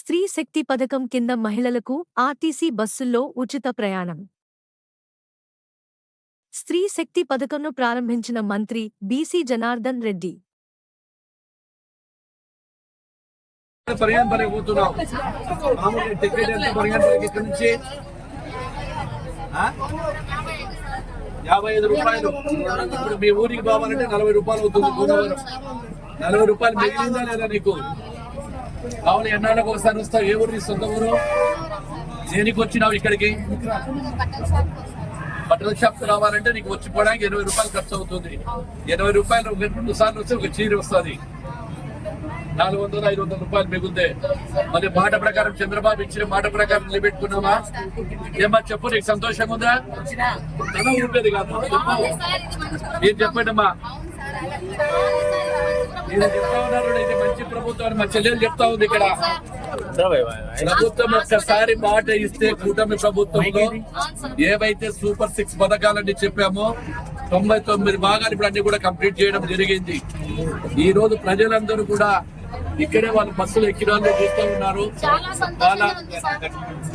స్త్రీ శక్తి పథకం కింద మహిళలకు ఆర్టీసీ బస్సుల్లో ఉచిత ప్రయాణం. స్త్రీ శక్తి పథకంను ప్రారంభించిన మంత్రి బీసీ జనార్దన్ రెడ్డి. పరిగణ పోతున్నాం మామూలుగా టికెట్ ఎంత పరిగణ ఇక్కడ నుంచి? యాభై ఐదు రూపాయలు. ఇప్పుడు మీ ఊరికి పోవాలంటే నలభై రూపాయలు అవుతుంది గోదావరి నలభై రూపాయలు మిగిలిందా లేదా నీకు? కావాలి ఎన్నాళ్ళకి ఒకసారి వస్తావు ఏ ఊరు సొంత ఊరు? దేనికి వచ్చినావు ఇక్కడికి? బట్టల షాప్ రావాలంటే నీకు వచ్చి పోవడానికి ఇరవై రూపాయలు ఖర్చు అవుతుంది. ఇరవై రూపాయలు రెండు సార్లు వస్తే ఒక చీర వస్తుంది. నాలుగు వందలు ఐదు వందల రూపాయలు మిగుందే మరి మాట ప్రకారం చంద్రబాబు ఇచ్చిన మాట ప్రకారం నిలబెట్టుకున్నామా ఏమా చెప్పు నీకు సంతోషంగా ఉందా? తన ఊపేది కాదు. చెప్పు. మీరు చెప్పండి అమ్మా చెప్తా మంచి ప్రభుత్వం మా చెల్లెలు చెప్తా ఉంది ఇక్కడ. ప్రభుత్వం ఒక్కసారి మాట ఇస్తే కూటమి ప్రభుత్వంలో ఏవైతే సూపర్ సిక్స్ పథకాలని చెప్పామో తొంభై తొమ్మిది భాగాలు ఇప్పుడు అన్ని కూడా కంప్లీట్ చేయడం జరిగింది. ఈ రోజు ప్రజలందరూ కూడా ఇక్కడే వాళ్ళు బస్సులు ఎక్కిన వాళ్ళు చూస్తూ ఉన్నారు. చాలా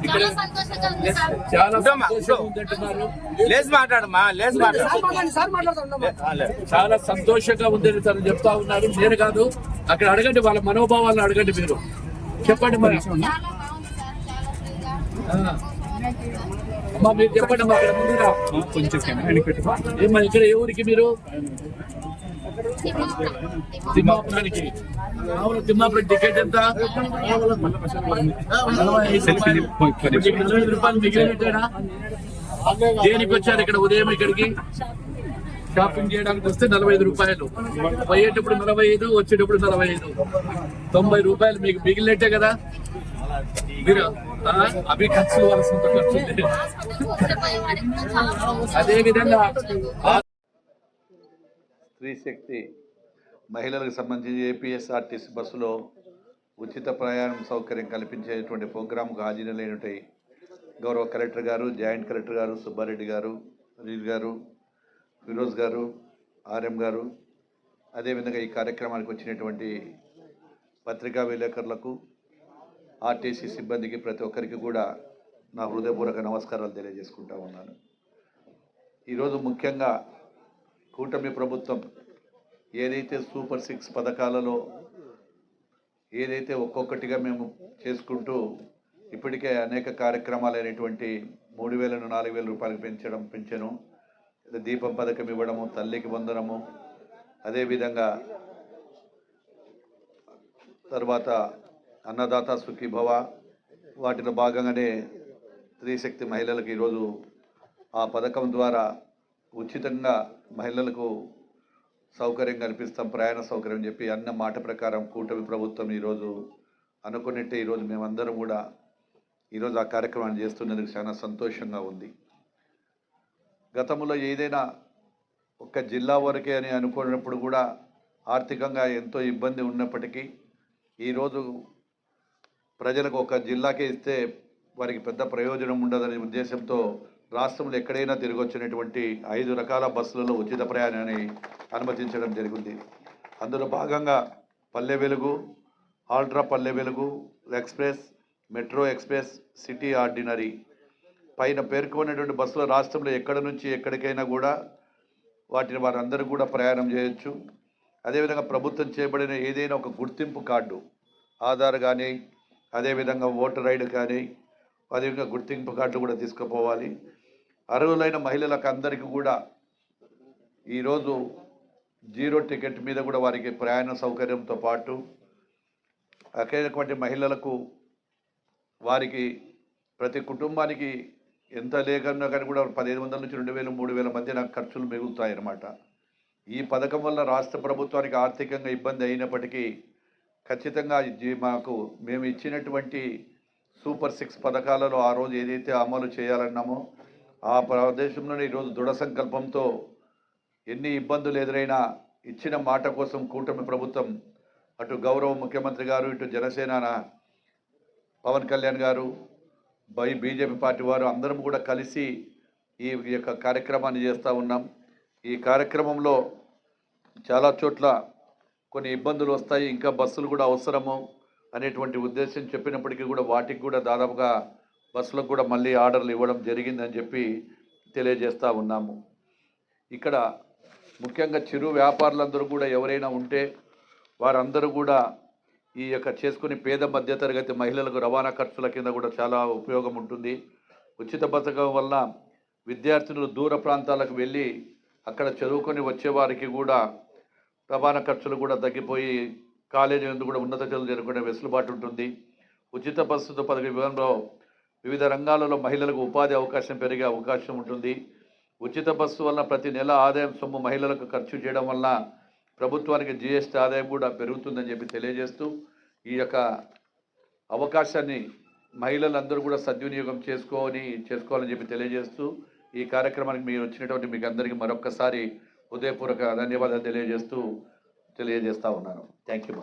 చాలా సంతోషంగా ఉంది సార్. చాలా ఉందంటున్నారు. చాలా సంతోషంగా ఉందని తను చెప్తా ఉన్నారు. నేను కాదు అక్కడ అడగండి వాళ్ళ మనోభావాలను అడగండి మీరు. చెప్పండి మరి. అమ్మా మీరు చెప్పండి అమ్మా అక్కడ ముందురా ఏమ్మా ఇక్కడ ఏ ఊరికి మీరు? తిమ్మాపురానికి. మామూలు తిమ్మాపురం టికెట్ ఎంత? ఐదు రూపాయలు. మిగిలినట్టేనా దేనికి వచ్చారు ఇక్కడ ఉదయం ఇక్కడికి? షాపింగ్ చేయడానికి వస్తే నలభై ఐదు రూపాయలు. పోయేటప్పుడు నలభై ఐదు వచ్చేటప్పుడు నలభై ఐదు. తొంభై రూపాయలు మీకు మిగిలినట్టే కదా? మీరు? అవి ఖర్చులు వాళ్ళ సొంత అదే విధంగా స్త్రీ శక్తి మహిళలకు సంబంధించి ఏపీఎస్ఆర్టీసీ బస్సులో ఉచిత ప్రయాణం సౌకర్యం కల్పించేటువంటి ప్రోగ్రాంకు హాజరైనటువంటి గౌరవ కలెక్టర్ గారు జాయింట్ కలెక్టర్ గారు సుబ్బారెడ్డి గారు రీల్ గారు ఫిరోజ్ గారు ఆర్ఎం గారు అదేవిధంగా ఈ కార్యక్రమానికి వచ్చినటువంటి పత్రికా విలేకరులకు ఆర్టీసీ సిబ్బందికి ప్రతి ఒక్కరికి కూడా నా హృదయపూర్వక నమస్కారాలు తెలియజేసుకుంటా ఉన్నాను. ఈరోజు ముఖ్యంగా కూటమి ప్రభుత్వం ఏదైతే సూపర్ సిక్స్ పథకాలలో ఏదైతే ఒక్కొక్కటిగా మేము చేసుకుంటూ ఇప్పటికే అనేక కార్యక్రమాలు అయినటువంటి మూడు వేలను నాలుగు వేల రూపాయలు పెంచడం పెంచను. దీపం పథకం ఇవ్వడము తల్లికి వందనము. అదేవిధంగా తర్వాత అన్నదాత సుఖీభవ వాటిలో భాగంగానే స్త్రీశక్తి మహిళలకు ఈరోజు ఆ పథకం ద్వారా ఉచితంగా మహిళలకు సౌకర్యం కల్పిస్తాం ప్రయాణ సౌకర్యం చెప్పి అన్న మాట ప్రకారం కూటమి ప్రభుత్వం ఈరోజు అనుకున్నట్టే ఈరోజు మేమందరం కూడా ఈరోజు ఆ కార్యక్రమాన్ని చేస్తున్నందుకు చాలా సంతోషంగా ఉంది. గతంలో ఏదైనా ఒక జిల్లా వరకే అని అనుకున్నప్పుడు కూడా ఆర్థికంగా ఎంతో ఇబ్బంది ఉన్నప్పటికీ ఈరోజు ప్రజలకు ఒక జిల్లాకే ఇస్తే వారికి పెద్ద ప్రయోజనం ఉండదనే ఉద్దేశంతో రాష్ట్రంలో ఎక్కడైనా తిరిగి వచ్చినటువంటి ఐదు రకాల బస్సులలో ఉచిత ప్రయాణాన్ని అనుమతించడం జరిగింది. అందులో భాగంగా పల్లె Velugu ultra Palle Velugu express metro express city ordinary. పైన పేర్కొన్నటువంటి బస్సులు రాష్ట్రంలో ఎక్కడ నుంచి ఎక్కడికైనా కూడా వాటిని వారందరూ కూడా ప్రయాణం చేయొచ్చు. అదేవిధంగా ప్రభుత్వం చేయబడిన ఏదైనా ఒక గుర్తింపు కార్డు ఆధార్ కానీ అదేవిధంగా ఓటర్ ఐడి కానీ అదేవిధంగా గుర్తింపు కార్డు కూడా తీసుకుపోవాలి. అర్హులైన మహిళలకు అందరికీ కూడా ఈరోజు జీరో టికెట్ మీద కూడా వారికి ప్రయాణ సౌకర్యంతో పాటు అక్కడటువంటి మహిళలకు వారికి ప్రతి కుటుంబానికి ఎంత లేకన్నా కానీ కూడా పదిహేను వందల నుంచి రెండు వేలు మూడు వేల మధ్య నాకు ఖర్చులు మిగులుతాయన్నమాట. ఈ పథకం వల్ల రాష్ట్ర ప్రభుత్వానికి ఆర్థికంగా ఇబ్బంది అయినప్పటికీ ఖచ్చితంగా ఇది మాకు మేము ఇచ్చినటువంటి సూపర్ సిక్స్ పథకాలలో ఆ రోజు ఏదైతే అమలు చేయాలన్నామో ఆ ప్రదేశంలోనే ఈరోజు దృఢ సంకల్పంతో ఎన్ని ఇబ్బందులు ఎదురైనా ఇచ్చిన మాట కోసం కూటమి ప్రభుత్వం అటు గౌరవ ముఖ్యమంత్రి గారు ఇటు జనసేన పవన్ కళ్యాణ్ గారు బై బీజేపీ పార్టీ వారు అందరం కూడా కలిసి ఈ యొక్క కార్యక్రమాన్ని చేస్తూ ఉన్నాం. ఈ కార్యక్రమంలో చాలా చోట్ల కొన్ని ఇబ్బందులు వస్తాయి ఇంకా బస్సులు కూడా అవసరము అనేటువంటి ఉద్దేశం చెప్పినప్పటికీ కూడా వాటికి కూడా దాదాపుగా బస్సులకు కూడా మళ్ళీ ఆర్డర్లు ఇవ్వడం జరిగిందని చెప్పి తెలియజేస్తూ ఉన్నాము. ఇక్కడ ముఖ్యంగా చిరు వ్యాపారులందరూ కూడా ఎవరైనా ఉంటే వారందరూ కూడా ఈ యొక్క చేసుకుని పేద మధ్యతరగతి మహిళలకు రవాణా ఖర్చుల కింద కూడా చాలా ఉపయోగం ఉంటుంది. ఉచిత పథకం వల్ల విద్యార్థులు దూర ప్రాంతాలకు వెళ్ళి అక్కడ చదువుకొని వచ్చేవారికి కూడా రవాణా ఖర్చులు కూడా తగ్గిపోయి కాలేజీ నుండి కూడా ఉన్నత చదువులు జరుపుకునే వెసులుబాటు ఉంటుంది. ఉచిత బస్సుతో పథకం వివరంలో వివిధ రంగాలలో మహిళలకు ఉపాధి అవకాశం పెరిగే అవకాశం ఉంటుంది. ఉచిత బస్సు వలన ప్రతి నెల ఆదాయం సొమ్ము మహిళలకు ఖర్చు చేయడం వలన ప్రభుత్వానికి జిఎస్టీ ఆదాయం కూడా పెరుగుతుందని చెప్పి తెలియజేస్తూ ఈ యొక్క అవకాశాన్ని మహిళలందరూ కూడా సద్వినియోగం చేసుకోని చేసుకోవాలని చెప్పి తెలియజేస్తూ ఈ కార్యక్రమానికి మీరు వచ్చినటువంటి మీకు అందరికీ మరొకసారి హృదయపూర్వక ధన్యవాదాలు తెలియజేస్తూ తెలియజేస్తా ఉన్నాను. Thank you